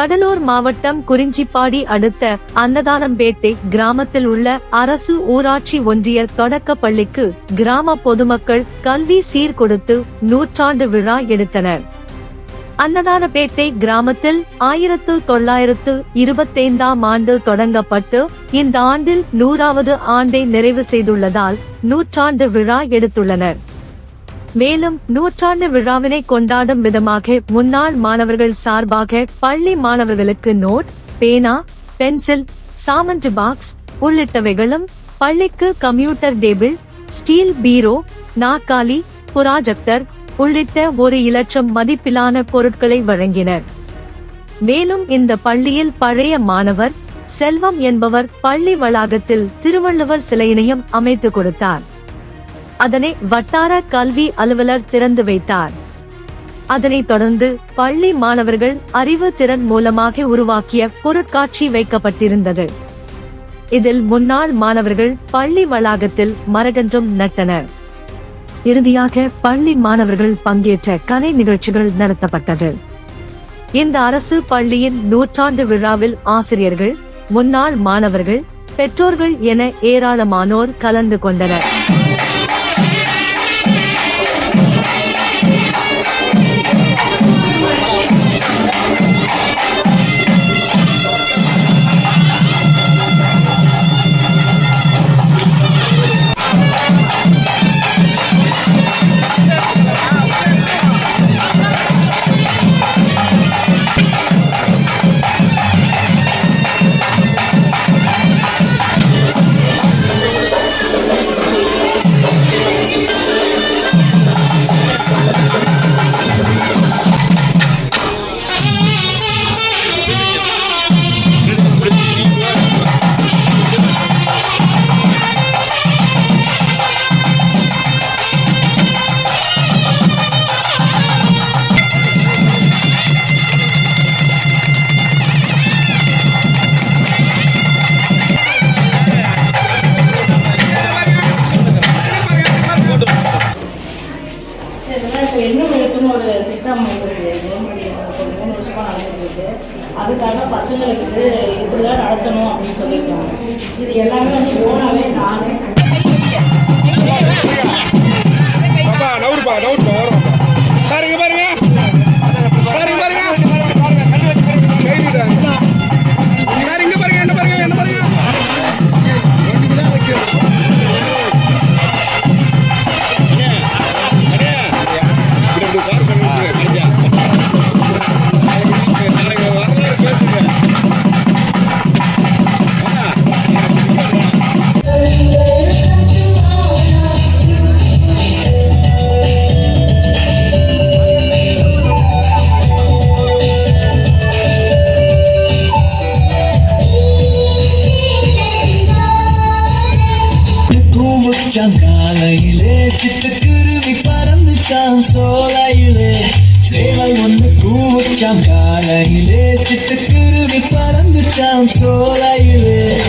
கடலூர் மாவட்டம் குறிஞ்சிப்பாடி அடுத்த அன்னதானம்பேட்டை கிராமத்தில் உள்ள அரசு ஊராட்சி ஒன்றிய தொடக்க பள்ளிக்கு கிராம பொதுமக்கள் கல்வி சீர்கொடுத்து நூற்றாண்டு விழா எடுத்தனர். அன்னதானபேட்டை கிராமத்தில் ஆயிரத்து தொள்ளாயிரத்து இருபத்தைந்தாம் ஆண்டு தொடங்கப்பட்டு இந்த ஆண்டில் நூறாவது ஆண்டை நிறைவு செய்துள்ளதால் நூற்றாண்டு விழா எடுத்துள்ளனர். மேலும் நூற்றாண்டு விழாவினை கொண்டாடும் விதமாக முன்னாள் மாணவர்கள் சார்பாக பள்ளி மாணவர்களுக்கு நோட் பேனா பென்சில் சாமண்ட் பாக்ஸ் உள்ளிட்டவைகளும் பள்ளிக்கு கம்ப்யூட்டர் டேபிள் ஸ்டீல் பீரோ நாக்காலி புராஜெக்டர் உள்ளிட்ட ஒரு இலட்சம் மதிப்பிலான பொருட்களை வழங்கினர். மேலும் இந்த பள்ளியில் பழைய மாணவர் செல்வம் என்பவர் பள்ளி வளாகத்தில் திருவள்ளுவர் சிலையினையும் அமைத்து கொடுத்தார். அதனை வட்டார கல்வி அலுவலர் திறந்து வைத்தார். அதனைத் தொடர்ந்து பள்ளி மாணவர்கள் அறிவு திறன் மூலமாக உருவாக்கிய பொருட்காட்சி வைக்கப்பட்டிருந்தது. இதில் முன்னாள் மாணவர்கள் பள்ளி வளாகத்தில் மரகன்றும் நட்டனர். இறுதியாக பள்ளி மாணவர்கள் பங்கேற்ற கலை நிகழ்ச்சிகள் நடத்தப்பட்டது. இந்த அரசு பள்ளியின் நூற்றாண்டு விழாவில் ஆசிரியர்கள் முன்னாள் மாணவர்கள் பெற்றோர்கள் என ஏராளமானோர் கலந்து கொண்டனர். இப்போ இன்னும் இருக்குன்னு ஒரு திட்டம் இருக்குது கவர்மெண்ட் இப்போ மூணு வருஷமாக நடந்துட்டு இருக்கு அதுக்காக பசங்களுக்கு இப்படிதான் நடத்தணும் அப்படின்னு சொல்லியிருக்காங்க. இது எல்லாமே வந்து ஓனாவே நானே பாப்பா நவுறுப்பா நவுறுப்பா வரும். கூவுச்சாங்காலையிலே சிட்டுக்குருவி பறந்துச்சான் சோலையிலே. சேவல் ஒன்று கூவுச்சாங்காலையிலே சிட்டுக்குருவி பறந்துச்சான் சோலையிலே.